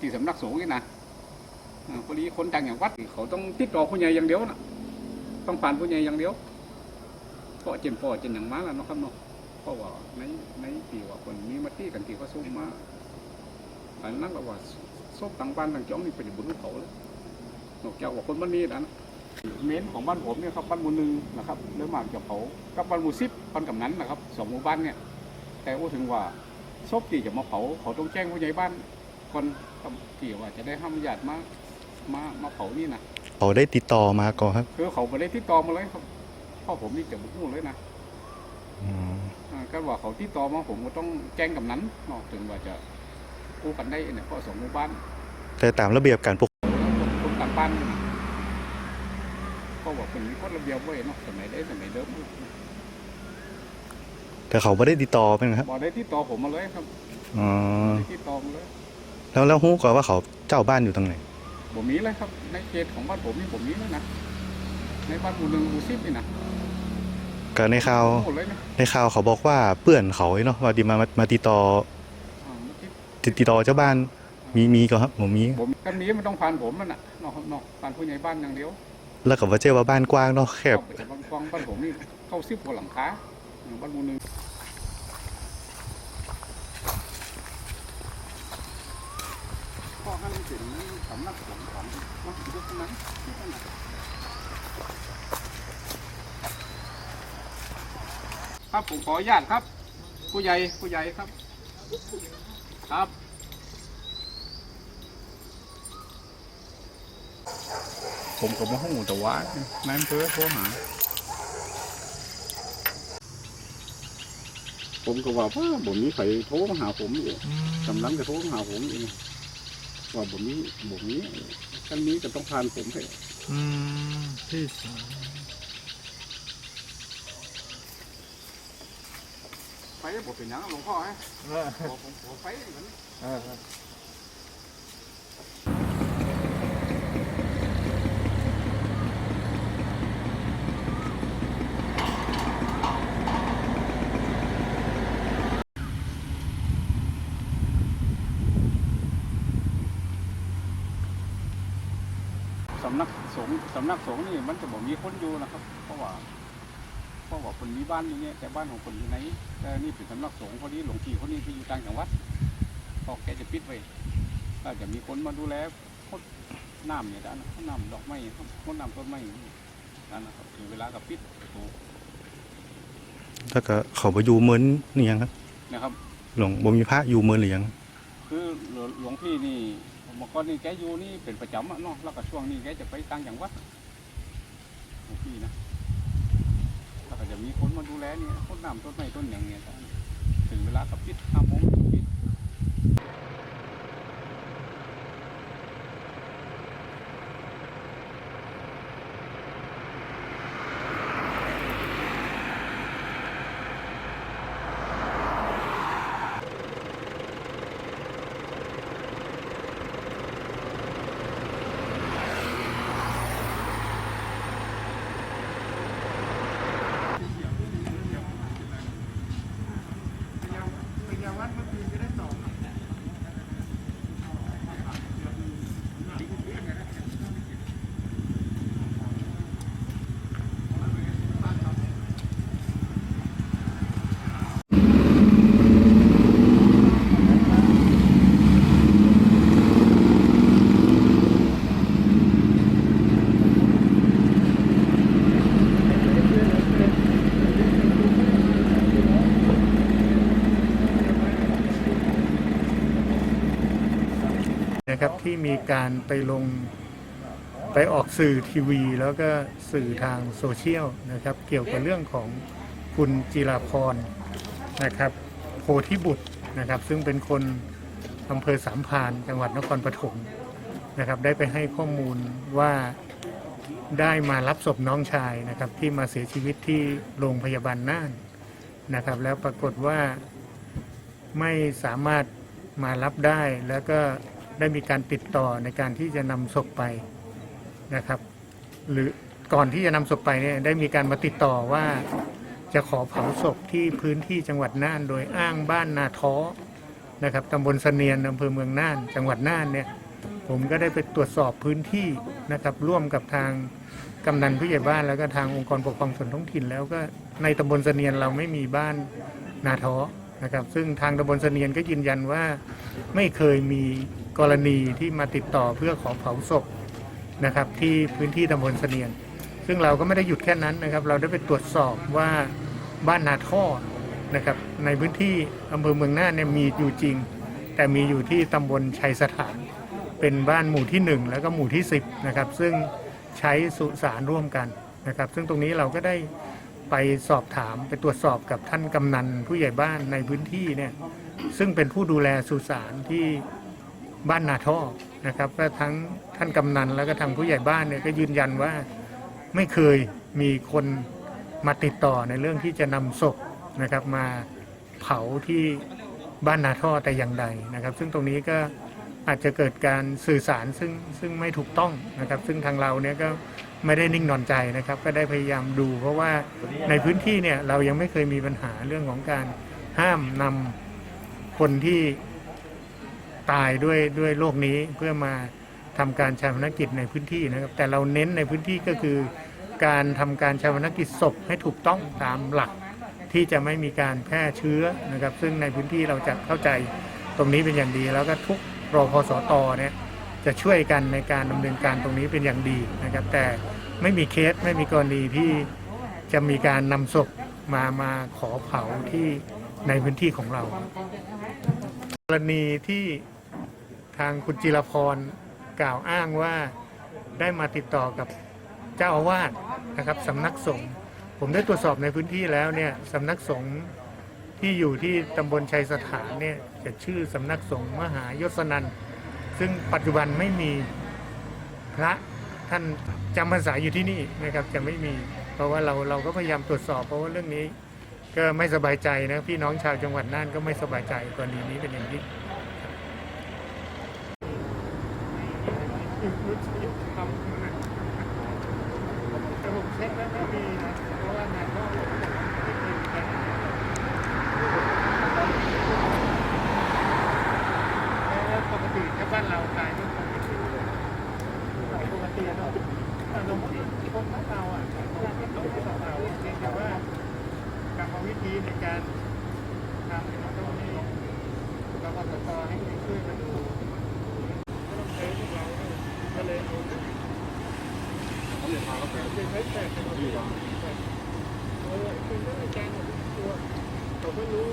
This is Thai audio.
ที่สำนักสงฆ์นี่นะอ่าพอดีคนต่งอย่างวัดเขาต้องติดต่อผู้ใหญ่อย่างเดียวนะต้องผ่านผู้ใหญ่อย่างเดียวก็เจนพ่อเจนอย่างมาแล้วเนาะครับเนาะเพราะว่าในในปีว่าคนมีมาตี้กันที่เขาส่งมาอันนั้นก็ว่าศพต่างบ้านต่างจ้องนี่เป็นบุญของเขาเลยนอกจากว่าคนบ้านนี้นะเมนของบ้านผมเนี่ยครับบ้านหมู่หนึ่งนะครับเริ่มมาจากเขากับบ้านหมู่สิบบ้านกำนันนะครับสองหมู่บ้านเนี่ย แต่ว่าถึงว่าศพที่จะมาเผาเขาต้องแจ้งผู้ใหญ่บ้าน ก่อนครับที่ว่าจะได้ห้ามญาติมามามาเผานี่นะเขาได้ติดต่อมาก่อนครับคือเขาไม่ได้ติดต่อมาเลยครับพ่อผมนี่จะบุกมู่เลยนะอืมอ่าก็ว่าเขาติดต่อมาผมก็ต้องแจ้งกำนันเนาะถึงว่าจะกู้กันได้เนี่ยเพราะสองหมู่บ้าน แต่ตามระเบียบการปกคนต่างบ้านนี่นะก็ว่าเป็นมีกฎระเบียบไว้เนาะสมัยได้สมัยเดิมแต่เขาไม่ได้ติดต่อเป็นไงครับบอกได้ติดต่อผมมาเลยครับอ๋อ ได้ติดต่อมาเลย แล้วแล้วฮู้ก่อนว่าเขาเจ้าบ้านอยู่ตรงไหนผมมีเลยครับ ในเขตของบ้านผมนี่ผมมีแล้วนะในบ้านหมู่หนึ่งหมู่สิบนี่นะก็ในข่าวหมดเลยนะในข่าวเขาบอกว่าเปื่อนเขาเนาะว่าดีมามามาติดต่ออ่าเมื่อกี้ติดติดต่อเจ้าบ้าน มีมีก็ครับผมมี ผมกันนี้มันต้องผ่านผมแล้วน่ะนอกนอกผ่านผู้ใหญ่บ้านอย่างเดียวแล้วก็ว่าเจ้าว่าบ้านกว้างเนาะแคบ เอาไปจากบ้านกว้างบ้านผมนี่เข้าสิบกว่าหลังคาบ้านหมู่หนึ่งข้อห้ามเป็น สำนักสงฆ์ของวัดยุคนั้นที่นั่นน่ะครับผมขออนุญาตครับ ผู้ใหญ่ผู้ใหญ่ครับ ครับผมกับมาห้องแต่ว่านั่นเพื่อโทรหา ผมก็ว่าว่าผมมีใครโทรมาหาผมอยู่กำลังจะโทรมาหาผมอยู่ ว่าผมมีผมมีขั้นนี้จะต้องผ่านผมไปอืมที่สามไปบอกเป็นหยังหลวงพ่อฮะบอกผมบอกไปเหมือนสำนัก สงฆ์สำนักสงฆ์นี่มันจะบอกมีคนอยู่นะครับ เพราะว่าเพราะว่าคนมีบ้านอยู่เนี่ยแต่บ้านของคนอยู่ไหนแต่นี่เป็นสำนักสงฆ์คนนี้หลวงพี่คนนี้ที่อยู่ต่างจังหวัดพอแกจะปิดไว้ก็จะมีคนมาดูแลพดน้ำเนี่ยด้านนะน้ำดอกไม้พดน้ำต้นไม้นั่นนะครับถึงเวลาก็ปิดประตูแล้วก็เขาไปอยู่เมินนี่ยังครับนะครับ หลวงบ่มีพระอยู่เมินหรือยังคือหลวหลวงพี่นี่ เมื่อก่อนนี่แกอยู่นี่เป็นประจำอะเนาะแล้วก็ช่วงนี้แกจะไปต่างจังหวัดหลวงพี่นะแล้วก็จะมีคนมาดูแลเนี่ยต้นน้ำต้นไม้ต้นอย่างเงี้ยถึงเวลากับพิษห้าโมงปิด นะครับที่ มีการไปลงไปออกสื่อทีวี แล้วก็สื่อทางโซเชียลนะครับ เกี่ยวกับเรื่องของคุณจิราพรนะครับโพธิบุตรนะครับ ซึ่งเป็นคนอำเภอสามพานจังหวัดนครปฐมนะครับ ได้ไปให้ข้อมูลว่าได้มารับศพน้องชายนะครับ ที่มาเสียชีวิตที่โรงพยาบาลน่านนะครับ แล้วปรากฏว่าไม่สามารถมารับได้แล้วก็ ได้มีการติดต่อในการที่จะนำศพไปนะครับ หรือก่อนที่จะนำศพไปเนี่ยได้มีการมาติดต่อว่าจะขอเผาศพที่พื้นที่จังหวัดน่านโดยอ้างบ้านนาท้อนะครับตำบลเสนียนอำเภอเมืองน่าน จังหวัดน่านเนี่ยผมก็ได้ไปตรวจสอบพื้นที่นะครับ ร่วมกับทางกำนันผู้ใหญ่บ้านแล้วก็ทางองค์กรปกครองส่วนท้องถิ่น แล้วก็ในตำบลเสนียนเราไม่มีบ้านนาท้อนะครับ ซึ่งทางตำบลเสนียนก็ยืนยันว่าไม่เคยมี กรณีที่มาติดต่อเพื่อขอเผาศพนะครับที่พื้นที่ตำบลเสนียน ซึ่งเราก็ไม่ได้หยุดแค่นั้นนะครับ เราได้ไปตรวจสอบว่าบ้านนาท่อนะครับในพื้นที่อำเภอเมืองน่านเนี่ยมีอยู่จริง แต่มีอยู่ที่ตำบลชัยสถาน เป็นบ้านหมู่ที่ 1 แล้วก็หมู่ที่ 10นะครับซึ่งใช้สุสานร่วมกันนะครับซึ่งตรงนี้เราก็ได้ไปสอบถามไปตรวจสอบกับท่านกำนันผู้ใหญ่บ้านในพื้นที่เนี่ยซึ่งเป็นผู้ดูแลสุสานที่ บ้านนาท่อนะครับก็ทั้งท่านกำนันแล้วก็ทางผู้ใหญ่บ้านเนี่ยก็ยืนยันว่าไม่เคยมีคนมาติดต่อในเรื่องที่จะนำศพนะครับมาเผาที่บ้านนาท่อแต่อย่างใดนะครับ ซึ่งตรงนี้ก็อาจจะเกิดการสื่อสารซึ่งซึ่งไม่ถูกต้องนะครับ ซึ่งทางเราเนี่ยก็ไม่ได้นิ่งนอนใจนะครับ ก็ได้พยายามดู เพราะว่าในพื้นที่เนี่ยเรายังไม่เคยมีปัญหาเรื่องของการห้ามนำคนที่ ตายด้วยด้วยโรคนี้เพื่อมาทำการชาปนกิจในพื้นที่นะครับ แต่เราเน้นในพื้นที่ก็คือการทำการชาปนกิจศพให้ถูกต้องตามหลักที่จะไม่มีการแพร่เชื้อนะครับ ซึ่งในพื้นที่เราจะเข้าใจตรงนี้เป็นอย่างดี แล้วก็ทุกรอพสตเนี่ยจะช่วยกันในการดำเนินการตรงนี้เป็นอย่างดีนะครับ แต่ไม่มีเคสไม่มีกรณีที่จะมีการนำศพมามาขอเผาที่ในพื้นที่ของเรา กรณีที่ ทางคุณจิรพรกล่าวอ้างว่าได้มาติดต่อกับเจ้าอาวาสนะครับสำนักสงฆ์ผมได้ตรวจสอบในพื้นที่แล้วเนี่ยสำนักสงฆ์ที่อยู่ที่ตำบลชัยสถานเนี่ยจะชื่อสำนักสงฆ์มหายศนันซึ่งปัจจุบันไม่มีพระท่านจำพรรษาอยู่ที่นี่นะครับจะไม่มี เพราะว่าเราเราก็พยายามตรวจสอบ เพราะว่าเรื่องนี้ก็ไม่สบายใจนะพี่น้องชาวจังหวัดน่านก็ไม่สบายใจกรณีนี้เป็นอย่างยิ่ง แต่ผมเช็คแล้วไม่มีนะ เพราะว่างานนอกไม่เคยมีการแล้วปกติถ้าบ้านเราตายด้วยความไม่รู้ปกติเนาะอารมณ์ที่คนของเราอะการที่ต้องของเราเพียงแต่ว่ากรรมวิธีในการ เนี่ยต้องมีกรรมกรให้ช่วยมาดูก็ต้องใช้พวกเราก็เลยเอาเป็นไม้แตกเป็นตัวเออเป็นเรื่องการของตัวเขาไม่รู้